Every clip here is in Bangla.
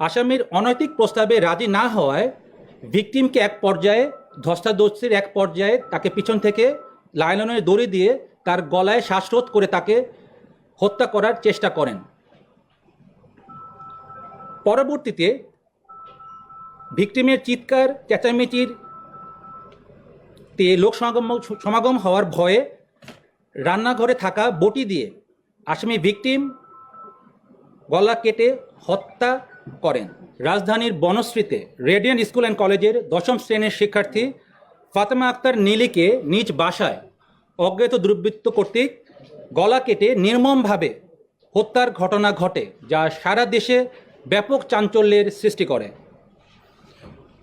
আসামির অনৈতিক প্রস্তাবে রাজি না হওয়ায় ভিকটিমকে এক পর্যায়ে, ধস্তাধস্তির এক পর্যায়ে তাকে পিছন থেকে লাইলনের দড়ি দিয়ে তার গলায় শ্বাসরোধ করে তাকে হত্যা করার চেষ্টা করেন। পরবর্তীতে ভিকটিমের চিৎকার, চেঁচামেচির তে লোক সমাগম সমাগম হওয়ার ভয়ে রান্নাঘরে থাকা বটি দিয়ে আসামি ভিকটিম গলা কেটে হত্যা করেন। রাজধানীর বনশ্রীতে রেডিয়ান স্কুল অ্যান্ড কলেজের দশম শ্রেণির শিক্ষার্থী ফাতেমা আক্তার নীলিকে নিজ বাসায় অজ্ঞাত দুর্বৃত্ত কর্তৃক গলা কেটে নির্মমভাবে হত্যার ঘটনা ঘটে, যা সারা দেশে ব্যাপক চাঞ্চল্যের সৃষ্টি করে।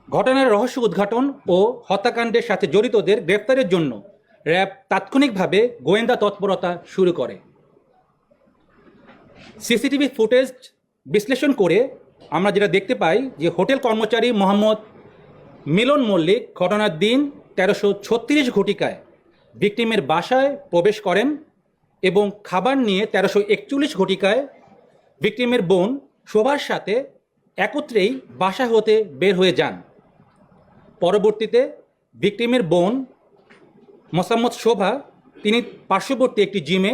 ঘটনার রহস্য উদ্ঘাটন ও হত্যাকাণ্ডের সাথে জড়িতদের গ্রেপ্তারের জন্য র্যাব তাৎক্ষণিকভাবে গোয়েন্দা তৎপরতা শুরু করে। সিসিটিভি ফুটেজ বিশ্লেষণ করে আমরা যেটা দেখতে পাই যে হোটেল কর্মচারী মোহাম্মদ মিলন মল্লিক ঘটনার দিন তেরোশো ছত্রিশ ঘটিকায় ভিকটিমের বাসায় প্রবেশ করেন এবং খাবার নিয়ে তেরোশো একচল্লিশ ঘটিকায় ভিকটিমের বোন শোভার সাথে একত্রেই বাসা হতে বের হয়ে যান। পরবর্তীতে ভিকটিমের বোন মোসাম্মদ শোভা, তিনি পার্শ্ববর্তী একটি জিমে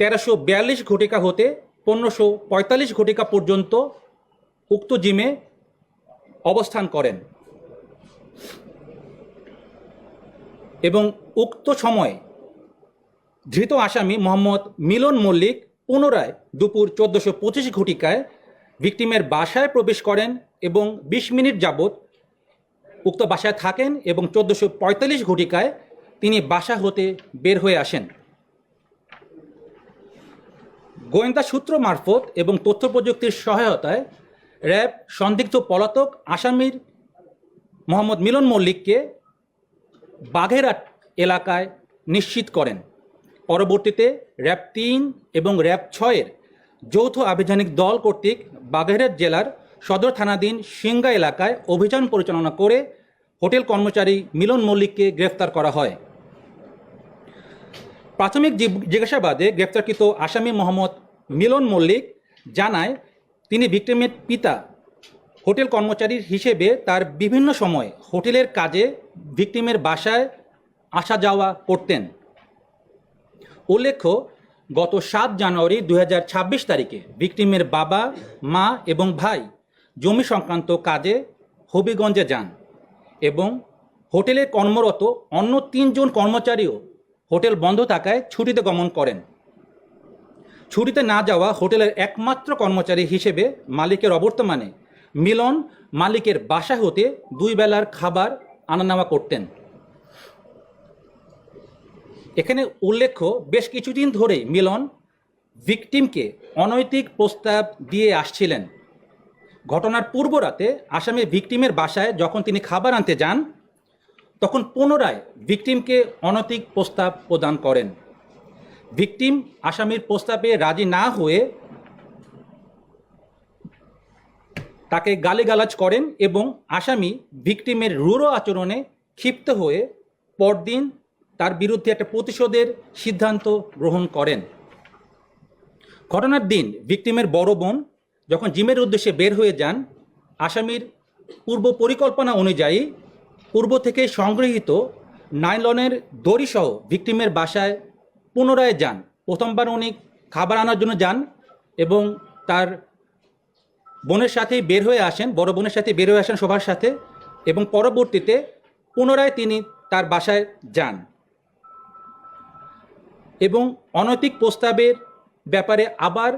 তেরোশো বিয়াল্লিশ ঘটিকা হতে পনেরোশো পঁয়তাল্লিশ ঘটিকা পর্যন্ত উক্ত জিমে অবস্থান করেন। এবং উক্ত সময়ে ধৃত আসামি মোহাম্মদ মিলন মল্লিক পুনরায় দুপুর চোদ্দোশো পঁচিশ ঘটিকায় ভিকটিমের বাসায় প্রবেশ করেন এবং বিশ মিনিট যাবৎ উক্ত বাসায় থাকেন এবং চোদ্দোশো পঁয়তাল্লিশ ঘটিকায় তিনি বাসা হতে বের হয়ে আসেন। গোয়েন্দা সূত্র মারফত এবং তথ্য প্রযুক্তির সহায়তায় র্যাব, সন্দিগ্ধ পলাতক, আসামির মোহাম্মদ মিলন মল্লিককে বাঘেরহাট এলাকায় নিশ্চিত করেন। পরবর্তীতে র্যাব তিন এবং র্যাব ছয়ের যৌথ আভিযানিক দল কর্তৃক বাগেরহাট জেলার সদর থানাধীন সিংগা এলাকায় অভিযান পরিচালনা করে হোটেল কর্মচারী মিলন মল্লিককে গ্রেফতার করা হয়। প্রাথমিক জিজ্ঞ- জিজ্ঞাসাবাদে গ্রেপ্তারকৃত আসামি মোহাম্মদ মিলন মল্লিক জানায় তিনি ভিক্টিমের পিতা, হোটেল কর্মচারীর হিসেবে তার বিভিন্ন সময় হোটেলের কাজে ভিক্টিমের বাসায় আসা যাওয়া করতেন। উল্লেখ্য, গত সাত জানুয়ারি দু হাজার ছাব্বিশ তারিখে ভিক্টিমের বাবা, মা এবং ভাই জমি সংক্রান্ত কাজে হবিগঞ্জে যান এবং হোটেলে কর্মরত অন্য তিনজন কর্মচারীও হোটেল বন্ধ থাকায় ছুটিতে গমন করেন। ছুটিতে না যাওয়া হোটেলের একমাত্র কর্মচারী হিসেবে মালিকের অবর্তমানে মিলন মালিকের বাসা হতে দুই বেলার খাবার আনা নেওয়া করতেন। এখানে উল্লেখ্য, বেশ কিছুদিন ধরে মিলন ভিকটিমকে অনৈতিক প্রস্তাব দিয়ে আসছিলেন। ঘটনার পূর্ব রাতে আসামি ভিকটিমের বাসায় যখন তিনি খাবার আনতে যান, তখন পুনরায় ভিকটিমকে অনৈতিক প্রস্তাব প্রদান করেন। ভিকটিম আসামির প্রস্তাবে রাজি না হয়ে তাকে গালিগালাজ করেন এবং আসামি ভিকটিমের রূঢ় আচরণে ক্ষিপ্ত হয়ে পরদিন তার বিরুদ্ধে একটা প্রতিশোধের সিদ্ধান্ত গ্রহণ করেন। ঘটনার দিন ভিকটিমের বড় বোন যখন জিমের উদ্দেশ্যে বের হয়ে যান, আসামির পূর্ব পরিকল্পনা অনুযায়ী পূর্ব থেকে সংগৃহীত নাইলনের দড়িসহ ভিকটিমের বাসায় পুনরায় যান। প্রথমবার উনি খাবার আনার জন্য যান এবং তার বোনের সাথেই বের হয়ে আসেন, বড় বোনের সাথে বের হয়ে আসেন সবার সাথে এবং পরবর্তীতে পুনরায় তিনি তার বাসায় যান। এবং অনৈতিক প্রস্তাবের ব্যাপারে আবার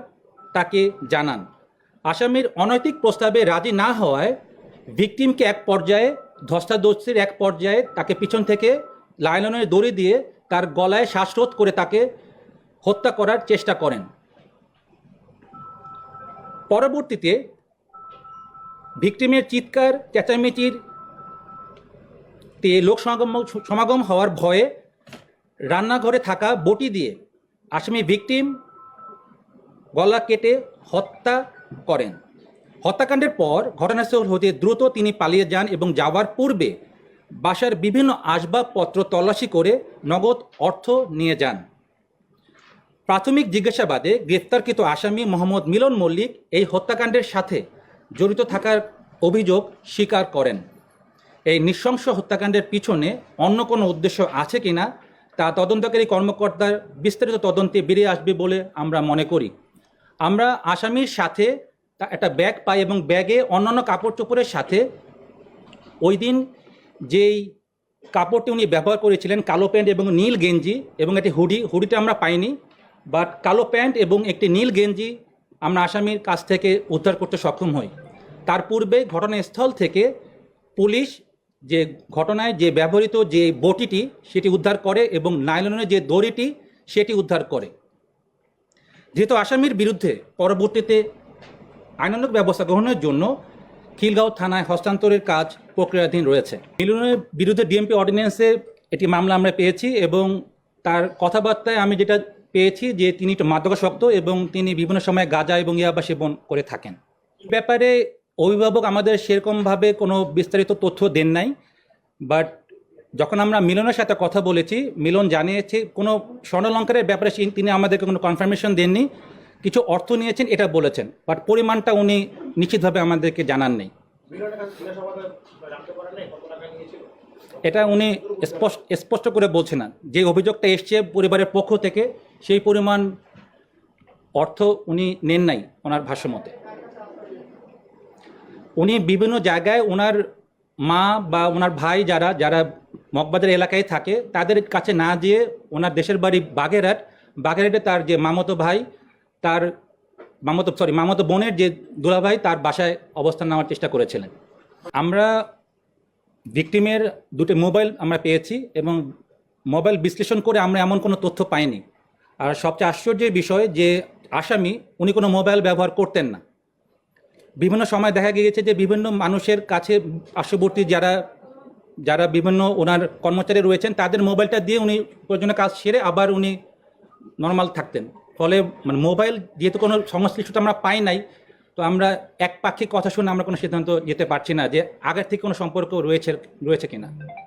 তাকে জানান। আসামির অনৈতিক প্রস্তাবে রাজি না হওয়ায় ভিকটিমকে এক পর্যায়ে, ধস্তাধস্তির এক পর্যায়ে তাকে পিছন থেকে লাইলনের দড়ি দিয়ে তার গলায় শ্বাসরোধ করে তাকে হত্যা করার চেষ্টা করেন। পরবর্তীতে ভিকটিমের চিৎকার, চেঁচামেচির তে লোক সমাগম সমাগম হওয়ার ভয়ে রান্নাঘরে থাকা বটি দিয়ে আসামি ভিকটিম গলা কেটে হত্যা করেন। হত্যাকাণ্ডের পর ঘটনাস্থল হতে দ্রুত তিনি পালিয়ে যান এবং যাওয়ার পূর্বে বাসার বিভিন্ন আসবাবপত্র তল্লাশি করে নগদ অর্থ নিয়ে যান। প্রাথমিক জিজ্ঞাসাবাদে গ্রেপ্তারকৃত আসামি মোহাম্মদ মিলন মল্লিক এই হত্যাকাণ্ডের সাথে জড়িত থাকার অভিযোগ স্বীকার করেন। এই নৃশংস হত্যাকাণ্ডের পিছনে অন্য কোনো উদ্দেশ্য আছে কিনা তা তদন্তকারী কর্মকর্তার বিস্তারিত তদন্তে বেরিয়ে আসবে বলে আমরা মনে করি। আমরা আসামির সাথে একটা ব্যাগ পাই এবং ব্যাগে অন্যান্য কাপড় চোপড়ের সাথে ওই দিন যেই কাপড়টি উনি ব্যবহার করেছিলেন, কালো প্যান্ট এবং নীল গেঞ্জি এবং একটি হুডি, হুডিটা আমরা পাইনি বাট কালো প্যান্ট এবং একটি নীল গেঞ্জি আমরা আসামির কাছ থেকে উদ্ধার করতে সক্ষম হই। তার পূর্বে ঘটনাস্থল থেকে পুলিশ যে ঘটনায় যে ব্যবহৃত যে বটিটি, সেটি উদ্ধার করে এবং নাইলনের যে দড়িটি, সেটি উদ্ধার করে। যেহেতু আসামির বিরুদ্ধে পরবর্তীতে আইনানুগ ব্যবস্থা গ্রহণের জন্য খিলগাঁও থানায় হস্তান্তরের কাজ প্রক্রিয়াধীন রয়েছে। মিলনের বিরুদ্ধে ডিএমপি অর্ডিন্যান্সে একটি মামলা আমরা পেয়েছি এবং তার কথাবার্তায় আমি যেটা পেয়েছি যে তিনি একটু মাদকাসক্ত এবং তিনি বিভিন্ন সময় গাঁজা এবং ইয়াবা সেবন করে থাকেন। ব্যাপারে অভিভাবক আমাদের সেরকমভাবে কোনো বিস্তারিত তথ্য দেন নাই, বাট যখন আমরা মিলনের সাথে কথা বলেছি, মিলন জানিয়েছে কোনো স্বর্ণলঙ্কারের ব্যাপারে তিনি আমাদেরকে কোনো কনফার্মেশন দেননি। কিছু অর্থ নিয়েছেন, এটা বলেছেন। বাট পরিমাণটা উনি নিশ্চিতভাবে আমাদেরকে জানান নেই। এটা উনি স্পষ্ট করে বলছেন না। যে অভিযোগটা এসছে পরিবারের পক্ষ থেকে, সেই পরিমাণ অর্থ উনি নেন নাই ওনার ভাষ্যমতে। উনি বিভিন্ন জায়গায় ওনার মা বা ওনার ভাই যারা যারা মগবাজার এলাকায় থাকে, তাদের কাছে না যেয়ে ওনার দেশের বাড়ি বাগেরহাট, বাগেরহাটে তার যে মামতো ভাই তার মামতো সরি মামতো বোনের যে দুলাভাই, তার বাসায় অবস্থান নেওয়ার চেষ্টা করেছিলেন। আমরা ভিকটিমের দুটি মোবাইল আমরা পেয়েছি এবং মোবাইল বিশ্লেষণ করে আমরা এমন কোনো তথ্য পাইনি। আর সবচেয়ে আশ্চর্যের বিষয় যে আসামি, উনি কোনো মোবাইল ব্যবহার করতেন না। বিভিন্ন সময় দেখা গিয়েছে যে বিভিন্ন মানুষের কাছে পার্শ্ববর্তী যারা যারা বিভিন্ন ওনার কর্মচারী রয়েছেন, তাদের মোবাইলটা দিয়ে উনি প্রয়োজনীয় কাজ সেরে আবার উনি নর্মাল থাকতেন। ফলে মানে মোবাইল যেহেতু কোনো সংশ্লিষ্টতা আমরা পাই নাই, তো আমরা এক পাক্ষিক কথা শুনে আমরা কোনো সিদ্ধান্ত যেতে পারছি না যে আগের থেকে কোনো সম্পর্ক রয়েছে রয়েছে কিনা।